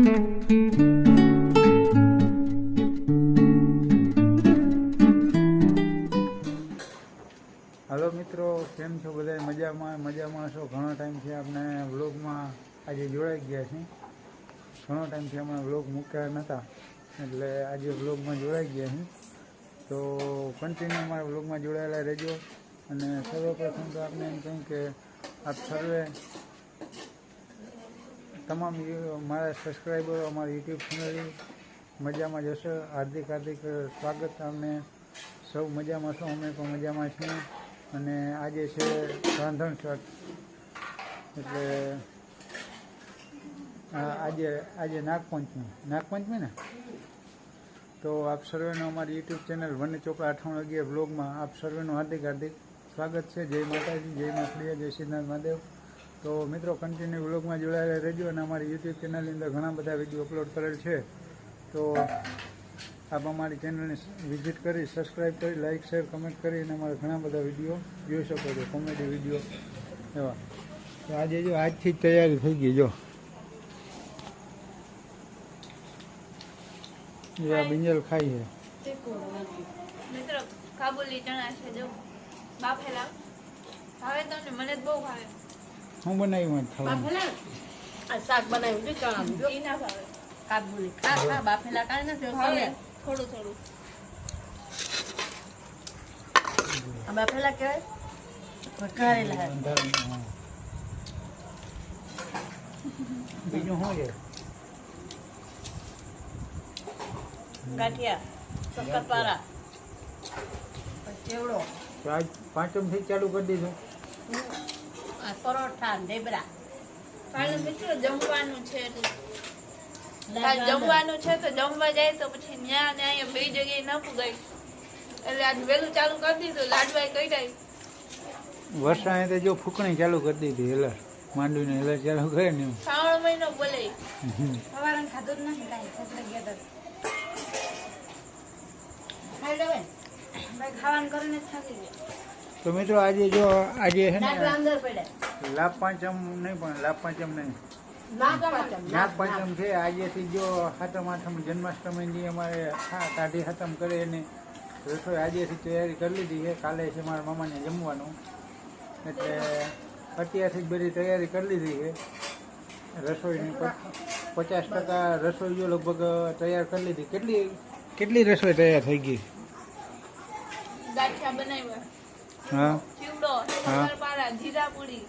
હાલો મિત્રો, કેમ છો બધા? મજામાં મજામાં છો? ઘણો ટાઈમથી આપણે વ્લોગમાં આજે જોડાઈ ગયા છીએ. ઘણો ટાઈમથી અમે વ્લોગ મૂક્યા નહોતા એટલે આજે વ્લોગમાં જોડાઈ ગયા છીએ. તો કન્ટિન્યુ અમારા વ્લોગમાં જોડાયેલા રહેજો. અને સર્વપ્રથમ તો આપણે એમ કહ્યું કે આપ સર્વે તમામ મારા સબસ્ક્રાઈબરો અમારી યુટ્યુબ ચેનલની મજામાં જશો હાર્દિક હાર્દિક સ્વાગત અમે સૌ મજામાં છો. અમે પણ મજામાં છીએ. અને આજે છે રાંધણ છઠ એટલે આજે આજે નાગપંચમી. નાગપંચમી ને તો આપ સર્વેનો અમારી યુટ્યુબ ચેનલ વન્ય ચોપડા અઠાવન અગિયાર બ્લોગમાં આપ સર્વેનું હાર્દિક હાર્દિક સ્વાગત છે. જય માતાજી, જય માખડીયા જય શ્રીનાથ મહાદેવ. તો મિત્રો કન્ટિન્યુ બ્લોગમાં જોડાયેલા રહેજો અને અમારી યુટ્યુબ ચેનલની અંદર ઘણા બધા વીડિયો અપલોડ કરેલ છે. તો આપ અમારી ચેનલને વિઝિટ કરી સબસ્ક્રાઈબ કરી લાઇક શેર કમેન્ટ કરી અને અમારા ઘણા બધા વીડિયો જોઈ શકો છો કોમેડી વીડિયો એવા. તો આજે જો આજથી જ તૈયારી થઈ ગઈ, જો. આ બિંજલ ખાઈ છે. મિત્રો, કાબુલી ચણા છે, જો. બાફેલા. ભાવે તમને, મને જ બહુ ભાવે. હું બનાવ્યું હોય ખાવાનું? શાક બનાવ્યું છે કાબુલી ખા ખા બાફેલા કાંઈ નથી થોડું થોડું. આ બાફેલા કહેવાય વઘારેલા. બીજું શું છે? ગાંઠિયા શક્કરપારા. પછી ચેવડો પાંચમથી ચાલુ કરી દીધું. પરોઠા ઢેબરા. કાલે મિત્રો જમવાનું છે એટલે જમવાનું છે તો જમવા જાય તો પછી ન્યા ને અહીંયા બે જગ્યાએ ન પુગાય. એટલે આજ વહેલું ચાલુ કરી દીધું લાડવાય કઈ જાય વર્ષાએ તો જો ફૂકણી ચાલુ કરી દીધી હેલર. માંડવીને ચાલુ કરે ને શ્રાવણ મહિનો બોલે. સવારે ખાધું જ નથી કાંઈ છેલ્લે ગયા તા. ખાઈ લેવાય. ભાઈ ખાવાનું કરીને જ થાકી ગયા. તો મિત્રો આજે જો આજે છે ને લાભ પાંચમ નહીં પણ લાભ પાંચમ નહીં. નાગ પાંચમ છે. આજેથી જો સાતમ આઠમ જન્માષ્ટમીની અમારે હા કાઢી ખતમ કરે એની રસોઈ આજેથી તૈયારી કરી લીધી છે. કાલે છે મારા મામાને જમવાનું. એટલે અત્યારથી જ બધી તૈયારી કરી લીધી છે. રસોઈની પ- પચાસ ટકા રસોઈ જો લગભગ તૈયાર કરી લીધી. કેટલી? કેટલી રસોઈ તૈયાર થઈ ગઈ ગાંઠિયા બનાવ્યા હા? ચીવડો શક્કરપારા જીરા પૂરી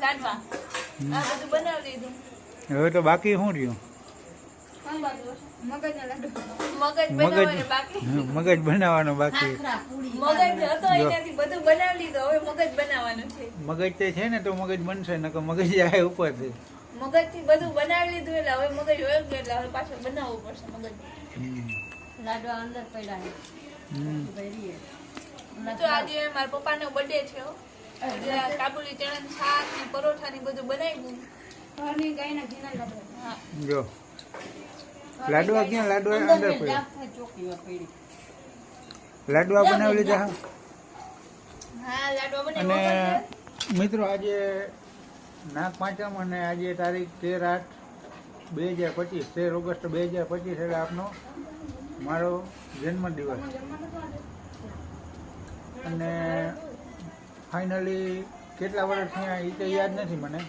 લાડવા આ બધું બનાવી લીધું હવે તો બાકી શું રહ્યું? મગજ મગજ બનાવવાનું બાકી. મગજ બનાવવાનું બાકી. ખાખરા પૂરી મગજ હતો બધું બનાવી લીધું હવે મગજ બનાવવાનું છે. મગજ તે છે ને તો મગજ બનશે નકર મગજ જાય ઉપરથી મગજથી બધું બનાવી લીધું એટલે હવે મગજ હોય એટલે હવે પાછું બનાવવું પડશે મગજ. લાડવા અંદર પડ્યા છે. હમ. ભરીએ. તો આજે મારા પપ્પાનો બર્થડે છે હો. એટલે કાબુલી ચણાનું શાક ને પરોઠા ને બધું બનાવ્યું. ઘરની ગાયના ઘીના લાડવા હા. જો. લાડુ ક્યાં લાડુ અંદર પડી. લાડવા બનાવી લીધા? હા હા અને મિત્રો આજે નાગ પાંચમ અને આજે તારીખ તેર આઠ બે હજાર પચીસ. તેર ઓગસ્ટ બે હજાર પચીસ એટલે આપનો મારો જન્મદિવસ. અને ફાઇનલી કેટલા વર્ષ થયા એ તો યાદ નથી મને.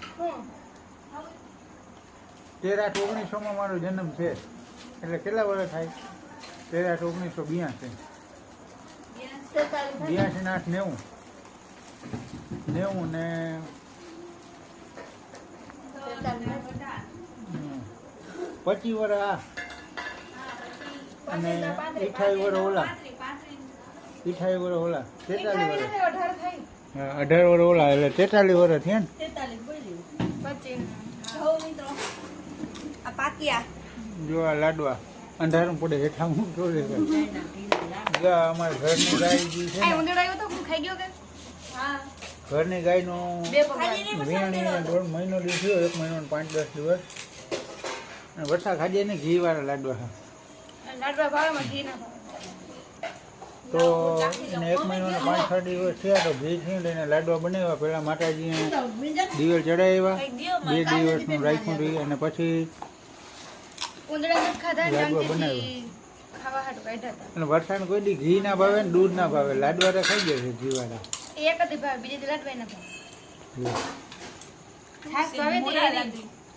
તેર આઠ ઓગણીસોમાં મારો જન્મ છે. એટલે કેટલા વર્ષ થાય? તેર આઠ ઓગણીસો બ્યાસી બ્યાસી ને આઠ નેવું. નેવું ને પચીસ વર્ષ આ. અને અઠાવીસ વર્ષ ઓલા. અઠાવીસ વર્ષ ઓલા તેતાલીસ વર્ષ હા, અઢાર વર્ષ ઓલા એટલે તેતાલીસ વર્ષ થયા ને? જો આ લાડવા. અંધારું પડે હેઠા હું જોડે જો અમારા ઘરની ગાય જે છે ને ઘરની ગાયનું વીણી દોઢ મહિનો દિવસ એક મહિનો પાંચ દસ દિવસ. અને વરસાદ ખાજે ને ઘી વાળા લાડવા. છે. લાડવા ભાવે ઘી ના તો એને એક મહિનો પાંચ છ દિવસ થયા તો ઘી થી લઈને લાડવા બનાવ્યા. પેલા માતાજીને દિવેલ ચડાવ્યા. બે દિવસનું રાખ્યું રહી અને પછી લાડવા બનાવ્યા. અને વરસાદ કોઈ દી ઘી ના ભાવે ને દૂધ ના ભાવે. લાડવાળા ખાઈ ગયા છે જીવાડા બીજી ના ભાવે. તે.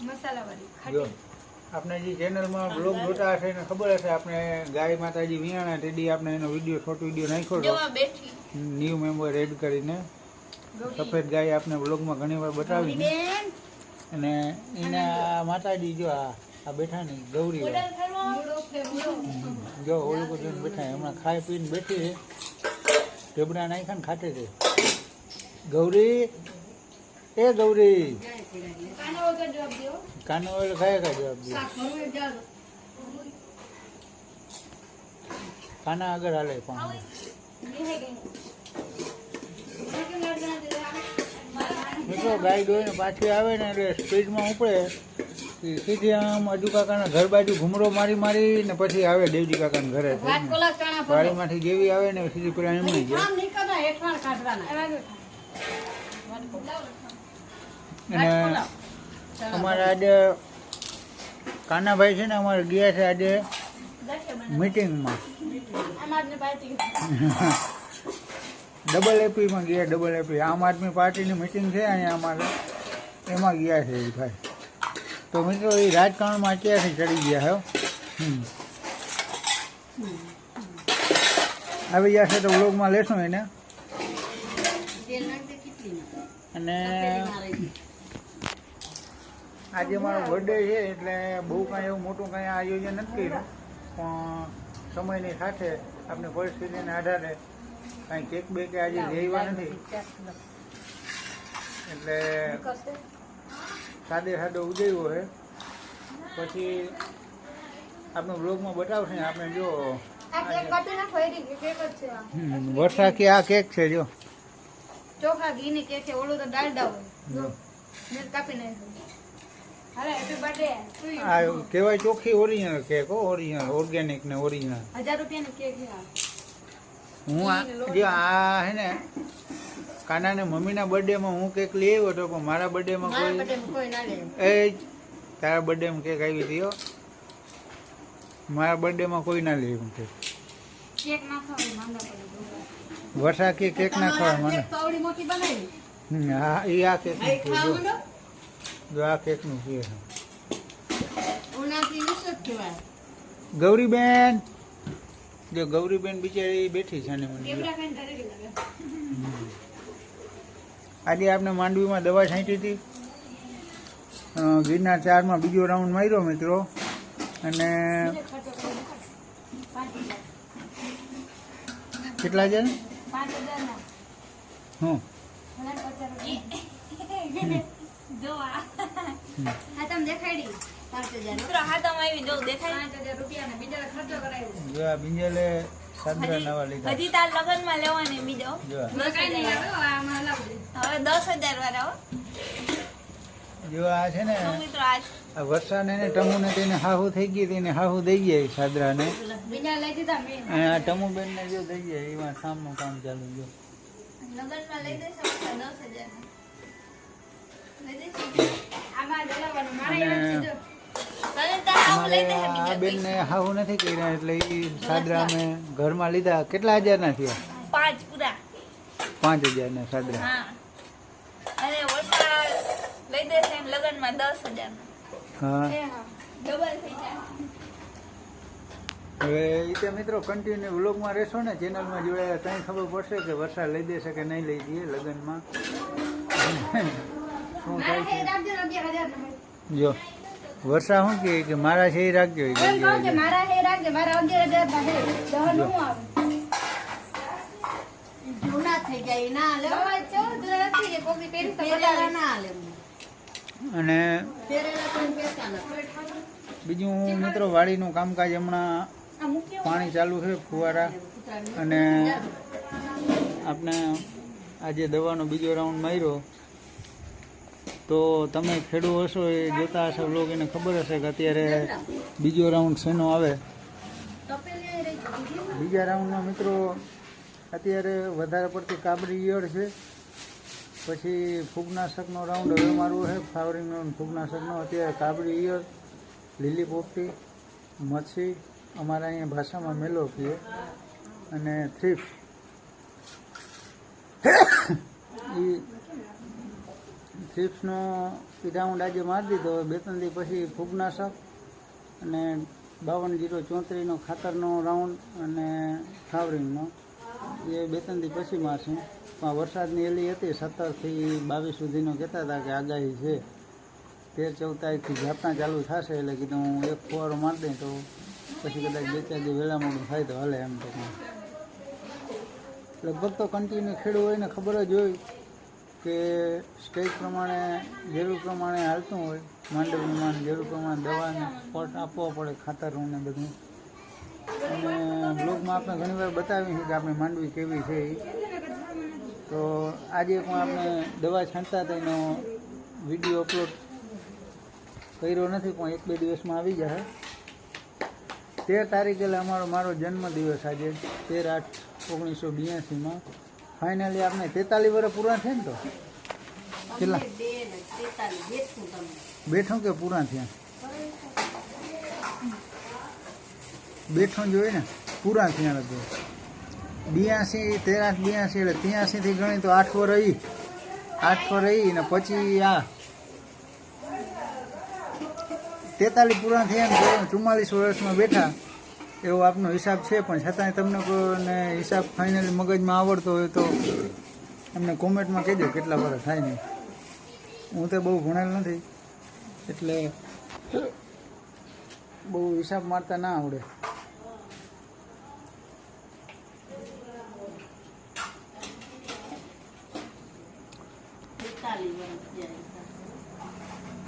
મસાલા વાળી આપણે જે ચેનલમાં બ્લોગ જોતા હશે એને ખબર હશે આપણે ગાય માતાજી વિયાણા તેડી આપણે એનો વીડિયો શોર્ટ વીડિયો નાખ્યો હતો ન્યૂ મેમ્બર એડ કરીને સફેદ ગાય આપણે બ્લોગમાં ઘણી વાર બતાવી અને એના માતાજી જો આ આ બેઠા ને ગૌરી જો ઓલું જોઈને બેઠા. હમણાં ખાઈ પીને બેઠી છે. ઢેબડા નાખ્યા ને ખાતે છે. ગૌરી એ ગૌરી. કાનો વગર જવાબ દો કાનો ઓલો ખાય ખા જવાબ દે. કાના આગળ હાલે પણ? મિત્રો ગાય દોઈને પાછી આવે ને એટલે સ્પીડમાં ઉપડે. સીધી આમ અજુ કાકાના ઘર બાજુ ઘૂમરો મારી મારી ને પછી આવે દેવજી કાકાના ઘરે. વાત કોલા વાડીમાંથી જેવી આવે ને સીધી પેલા એમ નહીં જાય અને અમારા આજે કાનાભાઈ છે ને અમારે ગયા છે આજે મીટિંગમાં. ડબલ એપીમાં ગયા ડબલ એપી આમ આદમી પાર્ટીની મિટિંગ છે અહીંયા અમારે એમાં ગયા છે એ ભાઈ. તો મિત્રો એ રાજકારણમાં અત્યારથી ચડી ગયા હમ. આવી જશે તો વ્લોગમાં લેશું એને. અને આજે મારો બર્થડે છે એટલે બહુ કાંઈ એવું મોટું કાંઈ આયોજન નથી કર્યું. પણ સમયની સાથે આપણી પરિસ્થિતિના આધારે કાંઈ કેક બે કે આજે લેવા નથી. એટલે સાદે સાદો ઉજવ્યો છે. પછી આપણે બ્લોગમાં બતાવશે ને આપણે જો છે આ. કેક છે જો. ચોખા ઘીની કેક છે ઓલું તો ડાલડા હોય. કાપી નાખ્યું. આ કહેવાય ચોખ્ખી ઓરિજિનલ કેક ઓરિજિનલ ઓર્ગેનિક ને ઓરિજિનલ હજાર રૂપિયાની કેક હું આ જે આ હે ને કાનાને મમ્મીના બર્થડેમાં હું કેક લઈ આવ્યો હતો પણ મારા બર્થડેમાં કોઈ માં કોઈ લે. એ તારા બર્થડેમાં કેક આવી હતી મારા બર્થડેમાં કોઈ ના લઈ આવ્યું કેક વર્ષા કે કેક ના ખાવા મને. હા એ આ કેક જો આ કેકનું છે ગૌરીબેન જો ગૌરીબેન બિચારી બેઠી છે ને મને આજે આપણે માંડવીમાં દવા છાંટી હતી. ગીરના ચારમાં બીજો રાઉન્ડ માર્યો મિત્રો. અને કેટલા છે? ના હું આ તમે દેખાડી. ને આ સાદરા આ. મેં આ ને આ વરસાદ એને ટમુને તેને હાહુ થઈ ગઈ તેને હાહુ દઈ જાય સાદરાને. ને ટમુ દીધા મેં. અને જો દઈ જાય એમાં કામનું કામ ચાલુ જો. લગનમાં લઈ દેશો દસ હજાર. લઈ ને હાહુ નથી કર્યા એટલે એ સાદરા અમે ઘરમાં લીધા. કેટલા હજારના થયા? પાંચ પૂરા. પાંચ હજારના સાદરા. અને લઈ દેશે એમ લગનમાં દસ હજાર હા. ડબલ થઈ જાય. હવે એ તો મિત્રો કન્ટિન્યુ વ્લોગમાં રહેશો ને ચેનલમાં જોડાયા ત્યાં ખબર પડશે કે વરસાદ લઈ દેશે કે નહીં લઈ દઈએ લગ્નમાં. શું થાય છે. જો વર્ષા શું કહે કે મારા છે એ રાખજો અને બીજું મિત્રો વાડીનું કામકાજ હમણાં પાણી ચાલુ છે ફુવારા. અને આપણે આજે દવાનો બીજો રાઉન્ડ માર્યો. તો તમે ખેડૂ હશો એ જોતા હશે લોકો, એને ખબર હશે કે અત્યારે બીજો રાઉન્ડ શેનો આવે. બીજા રાઉન્ડમાં મિત્રો, અત્યારે વધારે પડતી કાબરી ઈયળ છે. પછી ફૂગનાશકનો રાઉન્ડ હવે મારું છે. ફ્લાવરિંગનો ફૂગનાશકનો, અત્યારે કાબરી ઈયળ, લીલી પોપટી, મચ્છી, અમારા અહીંયા ભાષામાં મેલો પીએ અને થ્રીફ એ થ્રીપ્સનો રાઉન્ડ આજે મારી દીધો બે ત્રણ દી પછી ફૂગનાશક અને બાવન જીરો ચોત્રીસનો ખાતરનો રાઉન્ડ અને ફ્લાવરિંગનો એ બે ત્રણ દી પછી મારશું. પણ વરસાદની એલી હતી સત્તરથી બાવીસ સુધીનો કહેતા હતા કે આગાહી છે. તેર ચૌદ તારીખથી ઝાપટા ચાલુ થશે એટલે કીધું હું એક ફુવારો મારી દઉં તો પછી કદાચ બે ચાર દી વહેલા મોડું થાય તો હાલે એમ તો. લગભગ તો કન્ટિન્યુ ખેડવું હોય ને ખબર જ હોય. કે સ્ટેજ પ્રમાણે જરૂર પ્રમાણે હાલતું હોય, માંડવ પ્રમાણે જરૂર પ્રમાણે દવાને પટ આપવો પડે, ખાતરું ને બધું. અને બ્લોગમાં આપણે ઘણીવાર બતાવ્યું છે કે આપણી માંડવી કેવી છે એ તો આજે પણ આપણે દવા છાંટતા તેનો વીડિયો અપલોડ કર્યો નથી, પણ એક બે દિવસમાં આવી જશે તેર તારીખે અમારો, મારો જન્મદિવસ આજે, તેર આઠ ઓગણીસો બ્યાસીમાં. ફાઇનલી આપણે તેતાલીસ વર્ષ પૂરા થયા ને તો? કેટલા? બેઠું કે પૂરા થયા? બેઠું જોઈએ ને પૂરા થયા તો. બ્યાસી તેર આઠ બ્યાસી એટલે ત્યાંસીથી ગણી તો આઠ વર રહી. આઠ વર રહી ને પછી આ તેતાલીસ પૂરા થયા ને ચુમ્માલીસ વર્ષમાં બેઠા. એવો આપનો હિસાબ છે, પણ છતાંય તમને કોઈને હિસાબ ફાઇનલી મગજમાં આવડતો હોય તો અમને કોમેન્ટમાં કહેજો કેટલા વર્ષ થાય નહીં. હું તો બહુ ભણેલ નથી, એટલે બહુ હિસાબ મારતા ના આવડે.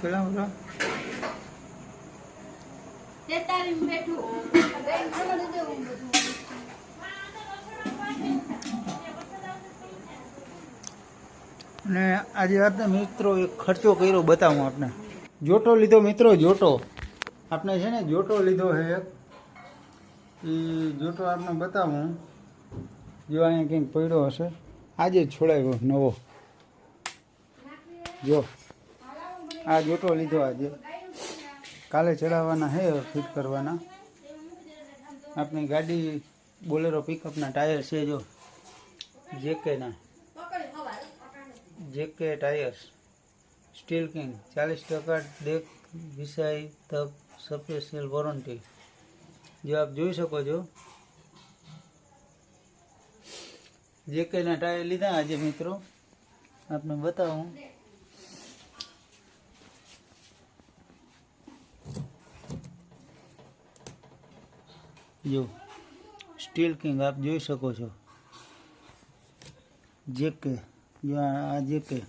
કેટલા વર્ષ બેઠું. અને આજે આપણે મિત્રો એક ખર્ચો કર્યો બતાવું આપને. જોટો લીધો મિત્રો, જોટો. આપણે છે ને જોટો લીધો છે એ જોટો આપને બતાવું. જો અહીંયા કંઈક પડ્યો હશે. આજે જ છોડાવ્યો નવો. જો. આ જોટો લીધો આજે. કાલે ચડાવવાના છે ફિટ કરવાના. આપણી ગાડી બોલેરો પિકઅપના ટાયર છે જો. જેકેના જેકે ટાયર્સ, સ્ટીલ કિંગ, ચાલીસ ટકા ડેક વિષય તક સ્પેશિયલ વોરંટી જે આપ જોઈ શકો છો જેકેના ટાયર લીધા આજે મિત્રો, આપને બતાવું. જો, સ્ટીલ કિંગ આપ જોઈ શકો છો, જેકે જો આ જે કે.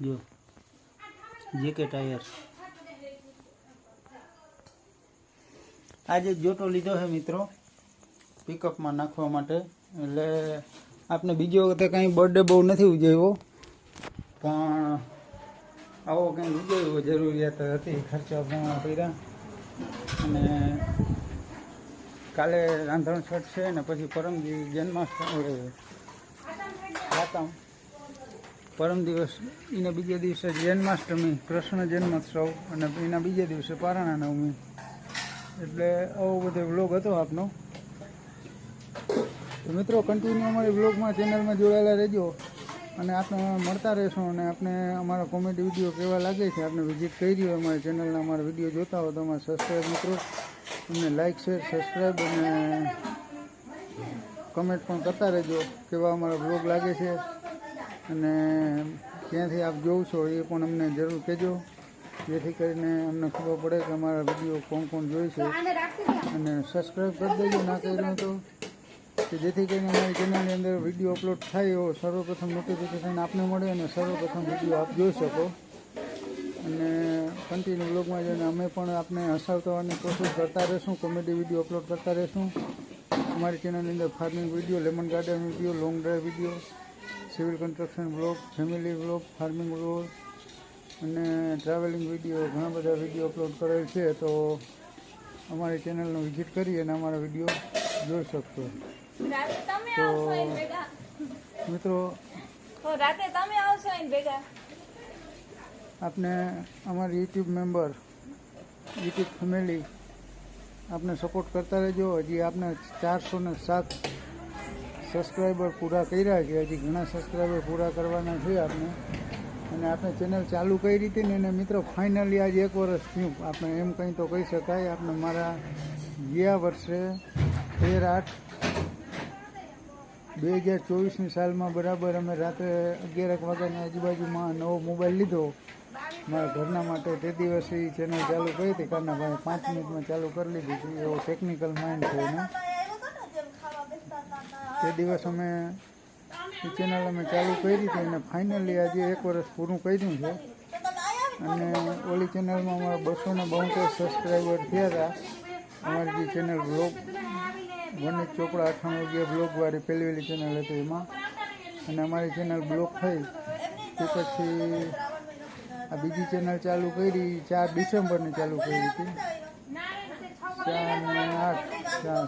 જો. JK tyre. આજે જ જોટો લીધો છે મિત્રો પિકઅપમાં નાખવા માટે, એટલે આપણે બીજી વખતે કંઈ બર્થડે બહુ નથી ઉજવ્યો, પણ આવો કંઈ ઉજવ્યો જરૂરિયાત હતી, ખર્ચા પણ કર્યા. અને કાલે રાંધણ છઠ છે ને પછી પરમદી જન્માષ્ટમી રાતમ પરમ દિવસ એના બીજા દિવસે જન્માષ્ટમી, કૃષ્ણ જન્મોત્સવ અને એના બીજા દિવસે પારણા નવમી. એટલે આવો બધો વ્લોગ હતો આપનો. મિત્રો કન્ટિન્યુ અમારી વ્લોગમાં ચેનલમાં જોડાયેલા રહેજો અને આપણે મળતા રહેશું અને આપણે અમારા કોમેડી વીડિયો કેવા લાગે છે આપણે વિઝિટ કરી હોય અમારી ચેનલના અમારા વીડિયો જોતા હો તો અમારા સબસ્ક્રાઈબ મિત્રો. અમને લાઈક શેર સબસ્ક્રાઈબ અને કમેન્ટ પણ કરતા રહેજો, કેવા અમારા બ્લોગ લાગે છે. અને ક્યાંથી આપ જોવ છો એ પણ અમને જરૂર કહેજો. જેથી કરીને અમને ખબર પડે કે અમારા વીડિયો કોણ કોણ જોઈ છે. અને સબસ્ક્રાઈબ કરી દેજો, ના કર્યું તો. કે જેથી કરીને અમારી ચેનલની અંદર વીડિયો અપલોડ થાય એવો સર્વપ્રથમ નોટિફિકેશન આપને મળે અને સર્વપ્રથમ વીડિયો આપ જોઈ શકો. અને કન્ટિન્યુ બ્લોગમાં જઈને અમે પણ આપને હસાવવાની કોશિશ કરતા રહીશું કોમેડી વીડિયો અપલોડ કરતા રહીશું. અમારી ચેનલની અંદર farming video lemon garden video long drive video civil construction blog family blog farming blog અને ટ્રાવેલિંગ વીડિયો ઘણા બધા વીડિયો અપલોડ કરેલ છે. તો અમારી ચેનલનો વિઝિટ કરી અને અમારા વીડિયો જોઈ શકશો. તો- મિત્રો રાતે તમે આવશો ભેગા? આપને અમારી યુટ્યુબ મેમ્બર યુટ્યુબ ફેમિલી આપને સપોર્ટ કરતા રહેજો. હજી આપને ચારસો ને સાત સબસ્ક્રાઈબર પૂરા કર્યા છે. હજી ઘણા સબસ્ક્રાઈબર પૂરા કરવાના છે આપણે અને આપણે ચેનલ ચાલુ કરી હતી ને એને મિત્રો ફાઇનલી આજે એક વર્ષ થયું. આપણે એમ કંઈ તો કહી શકાય. આપણે મારા ગયા વર્ષે તેર આઠ બે હજાર ચોવીસની સાલમાં બરાબર અમે રાત્રે અગિયાર એક વાગ્યાની આજુબાજુમાં નવો મોબાઈલ લીધો. મારા ઘરના માટે તે દિવસે એ ચેનલ ચાલુ કરી હતી. કારના ભાઈ પાંચ મિનિટમાં ચાલુ કરી લીધી હતી. એવો ટેકનિકલ માઇન્ડ છે એને. તે દિવસ અમે એ ચેનલ અમે ચાલુ કરી હતી અને ફાઇનલી આજે એક વર્ષ પૂરું કર્યું છે. અને ઓલી ચેનલમાં અમારા બસો ને બોતેર સબસ્ક્રાઈબર થયા હતા. અમારી જે ચેનલ બ્લોગ વનિત ચોપડા અઠાણું અગિયાર બ્લોગવાળી પહેલી ચેનલ હતી એમાં. અને અમારી ચેનલ બ્લોક થઈ. તે પછી આ બીજી ચેનલ ચાલુ કરી ચાર ડિસેમ્બરની ચાલુ કરી હતી. ચાર ને આઠ ચાર.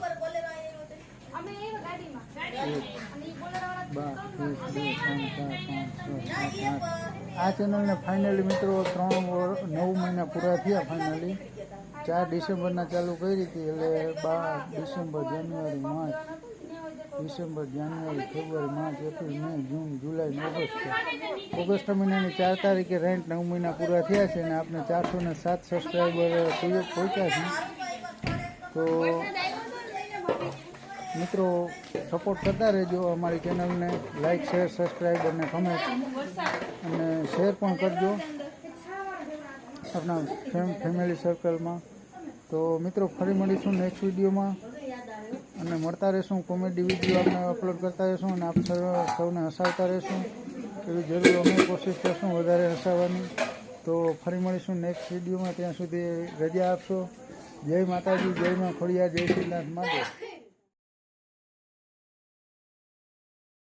આ ચેનલને ફાઇનલી મિત્રો ત્રણ નવ મહિના પૂરા થયા ફાઇનલી ચાર ડિસેમ્બરના ચાલુ કરી હતી એટલે બાર ડિસેમ્બર જાન્યુઆરી માર્ચ. ડિસેમ્બર, જાન્યુઆરી, ફેબ્રુઆરી, માર્ચ, એપ્રિલ, મે, જૂન, જુલાઈ ઓગસ્ટ ઓગસ્ટ મહિનાની ચાર તારીખે રેન્ટ નવ મહિના પૂરા થયા છે અને આપણે ચારસો ને સાત સબસ્ક્રાઈબર પહોંચ્યા છે. તો મિત્રો સપોર્ટ કરતા રહેજો અમારી ચેનલને લાઇક શેર સબસ્ક્રાઈબ અને કમેન્ટ અને શેર પણ કરજો આપણા ફેમ ફેમિલી સર્કલમાં તો મિત્રો, ફરી મળીશું નેક્સ્ટ વિડીયોમાં અને મળતા રહેશું કોમેડી વીડિયો આપણે અપલોડ કરતા રહેશું અને આપ સૌને હસાવતા રહેશું. એવી જરૂર અમે કોશિશ કરશું વધારે હસાવવાની. તો ફરી મળીશું નેક્સ્ટ વિડીયોમાં ત્યાં સુધી રજા આપશો. જય માતાજી, જય માં ખોડિયા જય શ્રીનાથ, મહાદેવ.